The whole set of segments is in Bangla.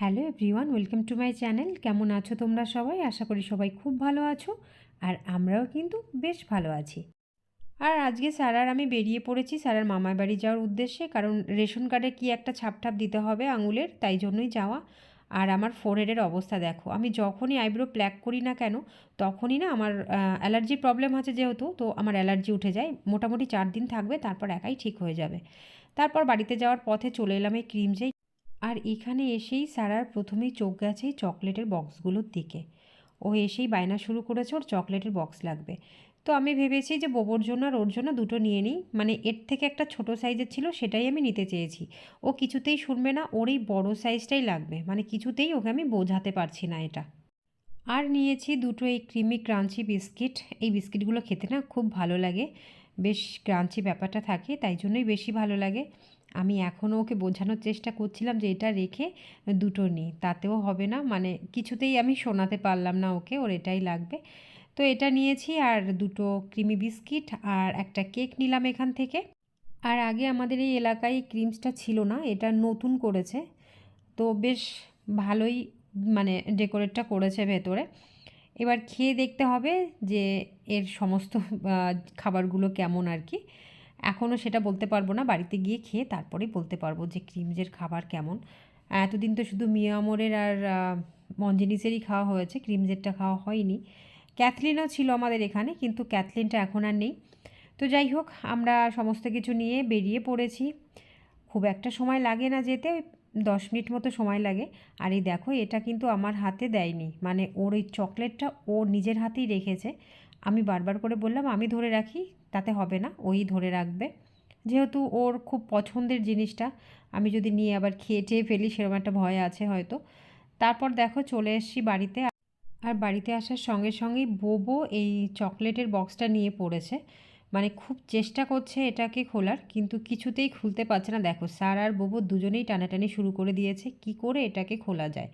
Hello everyone, welcome to my channel. কেমন আছো তোমরা সবাই? আশা করি সবাই খুব ভালো আছো আর আমরাও কিন্তু বেশ ভালো আছি। আর আজকে স্যারার আমি বেরিয়ে পড়েছি স্যারার মামার বাড়ি যাওয়ার উদ্দেশ্যে, কারণ রেশন কার্ডে কি একটা ছাপঠাপ দিতে হবে আঙুলের, তাই জন্যই যাওয়া। আর আমার ফোরহেডের অবস্থা দেখো, আমি যখনই আইব্রো প্ল্যাক করি না কেন, তখনই না আমার অ্যালার্জির প্রবলেম আছে যেহেতু, তো আমার অ্যালার্জি উঠে যায়। মোটামুটি চার দিন থাকবে, তারপর একাই ঠিক হয়ে যাবে। তারপর বাড়িতে যাওয়ার পথে চলে এলাম এই ক্রিম যেই আর এখানে এসেই সারার প্রথমেই চোখ গেছে চকলেটের বক্সগুলোর দিকে। ও এসেই বায়না শুরু করেছে ওর চকলেটের বক্স লাগবে। তো আমি ভেবেছি যে বোবোর জন্য আর ওর জন্য দুটো নিয়ে নিই। মানে এর থেকে একটা ছোট সাইজের ছিল সেটাই আমি নিতে চেয়েছি। ও কিছুতেই শুনবে না, ওর এই বড়ো সাইজটাই লাগবে। মানে কিছুতেই ওকে আমি বোঝাতে পারছি না এটা। আর নিয়েছি দুটো এই ক্রিমি ক্রাঞ্চি বিস্কিট। এই বিস্কিটগুলো খেতে না খুব ভালো লাগে। বেশ ক্রাঞ্চি ব্যাপারটা থাকে, তাই জন্যই বেশি ভালো লাগে। আমি এখনও ওকে বোঝানোর চেষ্টা করছিলাম যে এটা রেখে দুটো নিই তাতেও হবে না। মানে কিছুতেই আমি শোনাতে পারলাম না ওকে, ওর এটাই লাগবে। তো এটা নিয়েছি আর দুটো ক্রিমি বিস্কিট আর একটা কেক নিলাম এখান থেকে। আর আগে আমাদের এই এলাকায় ক্রিমসটা ছিল না, এটা নতুন করেছে। তো বেশ ভালোই মানে ডেকোরেটটা করেছে ভেতরে। এবার খেয়ে দেখতে হবে যে এর সমস্ত খাবারগুলো কেমন আর কি। এখনও সেটা বলতে পারব না, বাড়িতে গিয়ে খেয়ে তারপরেই বলতে পারব যে ক্রিমজের খাবার কেমন। এতদিন তো শুধু মিয়ামরের আর মঞ্জিনিসেরই খাওয়া হয়েছে, ক্রিমজেরটা খাওয়া হয়নি। ক্যাথলিনও ছিল আমাদের এখানে, কিন্তু ক্যাথলিনটা এখন আর নেই। তো যাই হোক, আমরা সমস্ত কিছু নিয়ে বেরিয়ে পড়েছি। খুব একটা সময় লাগে না যেতে, দশ মিনিট মতো সময় লাগে। আর এই দেখো, এটা কিন্তু আমার হাতে দেয়নি। মানে ওর ওই চকলেটটা ও নিজের হাতেই রেখেছে। আমি বারবার করে বললাম, আমি ধরে রাখি, তাতে হবে না, ওই ধরে রাখবে। যেহেতু ওর খুব পছন্দের জিনিসটা, আমি যদি নিয়ে আবার খেয়ে টেয়ে ফেলি, সেরকম একটা ভয় আছে হয়তো। তারপর দেখো চলে এসছি বাড়িতে, আর বাড়িতে আসার সঙ্গে সঙ্গেই বোবো এই চকলেটের বক্সটা নিয়ে পড়েছে। মানে খুব চেষ্টা করছে এটাকে খোলার, কিন্তু কিছুতেই খুলতে পারছে না। দেখো, স্যার আর বোবো দুজনেই টানাটানি শুরু করে দিয়েছে, কি করে এটাকে খোলা যায়?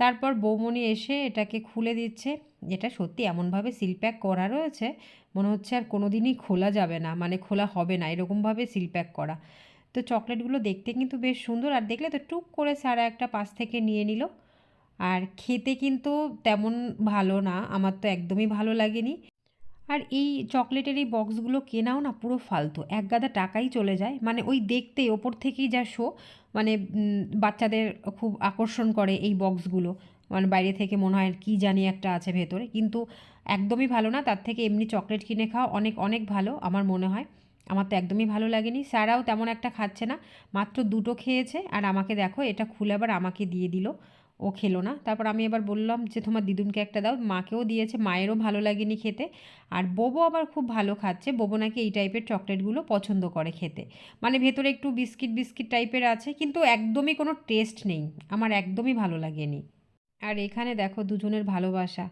তারপর বৌমনি এসে এটাকে খুলে দিচ্ছে। এটা সত্যি এমনভাবে সিল প্যাক করা রয়েছে, মনে হচ্ছে আর কোনো দিনই খোলা যাবে না মানে খোলা হবে না, এরকমভাবে সিল প্যাক করা। তো চকলেটগুলো দেখতে কিন্তু বেশ সুন্দর, আর দেখলে তো টুক করে সারা একটা পাশ থেকে নিয়ে নিল। আর খেতে কিন্তু তেমন ভালো না, আমার তো একদমই ভালো লাগেনি। আর এই চকলেটের এই বক্সগুলো কেনাও না পুরো ফালতু। এক গাদা টাকাই চলে যায়। মানে ওই দেখতেই ওপর থেকেই যা শো মানে বাচ্চাদের খুব আকর্ষণ করে এই বক্সগুলো। মানে বাইরে থেকে মনে হয় কী জানি একটা আছে ভেতরে। কিন্তু একদমই ভালো না। তার থেকে এমনি চকলেট কিনে খাওয়া অনেক অনেক ভালো আমার মনে হয়। আমার তো একদমই ভালো লাগেনি। স্যারাও তেমন একটা খাচ্ছে না। মাত্র দুটো খেয়েছে। আর আমাকে দেখো, এটা খুলে আবার আমাকে দিয়ে দিল। ও খেলো না। তারপর আমি এবার বললাম যে, তোমার দিদুনকে একটা দাও। মাকেও দিয়েছে, মায়েরও ভালো লাগেনি খেতে। আর বোবো আবার খুব ভালো খাচ্ছে। বোবো নাকি এই টাইপের চকলেটগুলো পছন্দ করে খেতে। মানে ভেতরে একটু বিস্কিট বিস্কিট টাইপের আছে, কিন্তু একদমই কোনো টেস্ট নেই। আমার একদমই ভালো লাগেনি। আর এখানে দেখো দুজনের ভালোবাসা।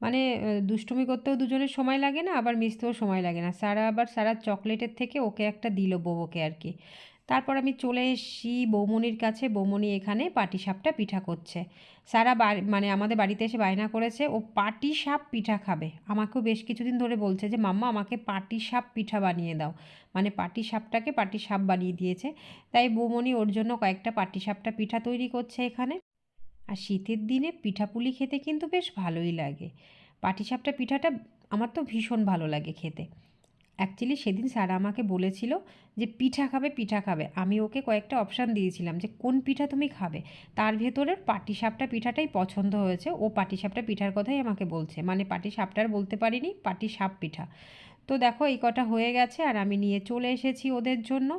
মানে দুষ্টুমি করতেও দুজনের সময় লাগে না, আবার মিশতেও সময় লাগে না। সারা আবার সারা চকলেটের থেকে ওকে একটা দিল বোবোকে আর কি। তারপর আমি চলে এসেছি বৌমনির কাছে। বৌমনি এখানে পাটিসাপটা পিঠা করছে। সারা বাড়ি মানে আমাদের বাড়িতে এসে বায়না করেছে, ও পাটি সাপ পিঠা খাবে। আমাকেও বেশ কিছুদিন ধরে বলছে যে, মাম্মা, আমাকে পাটি সাপ পিঠা বানিয়ে দাও। মানে পাটি সাপটাকে পাটি সাপ বানিয়ে দিয়েছে। তাই বৌমনি ওর জন্য কয়েকটা পাটি সাপটা পিঠা তৈরি করছে এখানে। আর শীতের দিনে পিঠাপুলি খেতে কিন্তু বেশ ভালোই লাগে। পাটিসাপটা পিঠাটা আমার তো ভীষণ ভালো লাগে খেতে। অ্যাকচুয়ালি সেদিন স্যার আমাকে বলেছিল যে পিঠা খাবে পিঠা খাবে। আমি ওকে কয়েকটা অপশান দিয়েছিলাম যে কোন পিঠা তুমি খাবে। তার ভেতরের পাটিসাপটা পিঠাটাই পছন্দ হয়েছে। ও পাটিসাপটা পিঠার কথাই আমাকে বলছে। মানে পাটিসাপটার বলতে পারিনি, পাটিসাপ পিঠা। তো দেখো এই কটা হয়ে গেছে আর আমি নিয়ে চলে এসেছি ওদের জন্য।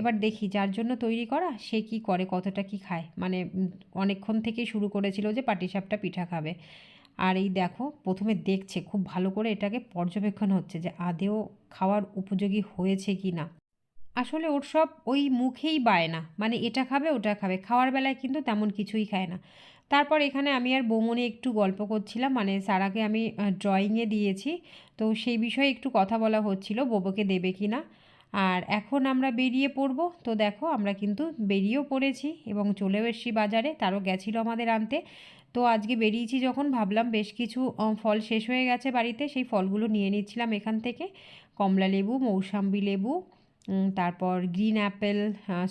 এবার দেখি যার জন্য তৈরি করা, সে কি করে, কতটা কি খায়। মানে অনেকক্ষণ থেকেই শুরু করেছিল যে পাটিসাপটা পিঠা খাবে। আর এই দেখো, প্রথমে দেখছে, খুব ভালো করে এটাকে পর্যবেক্ষণ হচ্ছে যে আদেও খাওয়ার উপযোগী হয়েছে কি না। আসলে ওর সব ওই মুখেই বায় না মানে এটা খাবে, ওটা খাবে। খাওয়ার বেলায় কিন্তু তেমন কিছুই খায় না। তারপর এখানে আমি আর বৌমনি একটু গল্প করছিলাম মানে সারাকে আমি ড্রয়িংয়ে দিয়েছি। তো সেই বিষয়ে একটু কথা বলা হচ্ছিল, বোবোকে দেবে কি না। আর এখন আমরা বেরিয়ে পড়ব। তো দেখো, আমরা কিন্তু বেরিয়েও পড়েছি এবং চলেও এসছি বাজারে। তারও গেছিল আমাদের আনতে। তো আজকে বেরিয়েছি যখন, ভাবলাম বেশ কিছু ফল শেষ হয়ে গেছে বাড়িতে, সেই ফলগুলো নিয়ে নিচ্ছিলাম এখান থেকে। কমলা লেবু, মৌসাম্বি লেবু তারপর গ্রিন অ্যাপেল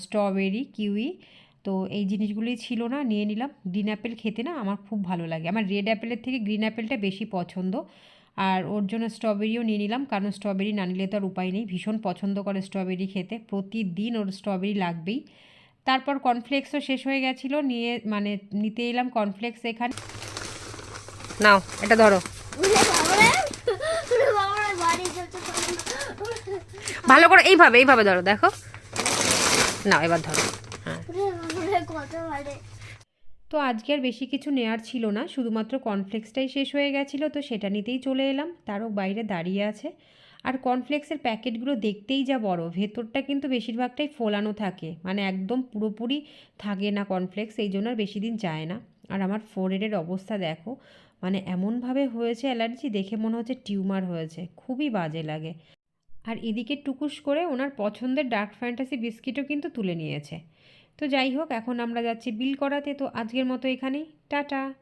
স্ট্রবেরি, কিউই। তো এই জিনিসগুলোই ছিল না, নিয়ে নিলাম। গ্রিন অ্যাপেল খেতে না আমার খুব ভালো লাগে। আমার রেড অ্যাপেলের থেকে গ্রিন অ্যাপেলটা বেশি পছন্দ। আর ওর জন্য স্ট্রবেরিও নিয়ে নিলাম, কারণ স্ট্রবেরি না নিলে তো আর উপায় নেই। ভীষণ পছন্দ করে স্ট্রবেরি খেতে। প্রতিদিন ওর স্ট্রবেরি লাগবেই। তারপর কর্নফ্লেক্সও শেষ হয়ে গেছিল, নিয়ে মানে নিতে এলাম কর্নফ্লেক্স এখানে। নাও, এটা ধরো। ভালো করে এইভাবে এইভাবে ধরো, দেখো। নাও, এবার ধরো। হ্যাঁ। তো আজকে আর বেশি কিছু নেওয়ার ছিল না, শুধুমাত্র কর্নফ্লেক্সটাই শেষ হয়ে গেছিল, তো সেটা নিতেই চলে এলাম। তারও বাইরে দাঁড়িয়ে আছে। আর কর্নফ্লেক্সের প্যাকেটগুলো দেখতেই যা বড়, ভেতরটা কিন্তু বেশিরভাগটাই ফোলানো থাকে। মানে একদম পুরোপুরি থাকে না কর্নফ্লেক্স এই জন্য আর বেশি দিন যায় না। আর আমার ফোরেডের অবস্থা দেখো মানে এমনভাবে হয়েছে অ্যালার্জি, দেখে মনে হচ্ছে টিউমার হয়েছে, খুবই বাজে লাগে। আর এদিকে টুকুস করে ওনার পছন্দের ডার্ক ফ্যান্টাসি বিস্কিটও কিন্তু তুলে নিয়েছে। তো যাই হোক, এখন আমরা যাচ্ছি বিল করাতে, তো আজকের মতো এখানেই। টাটা!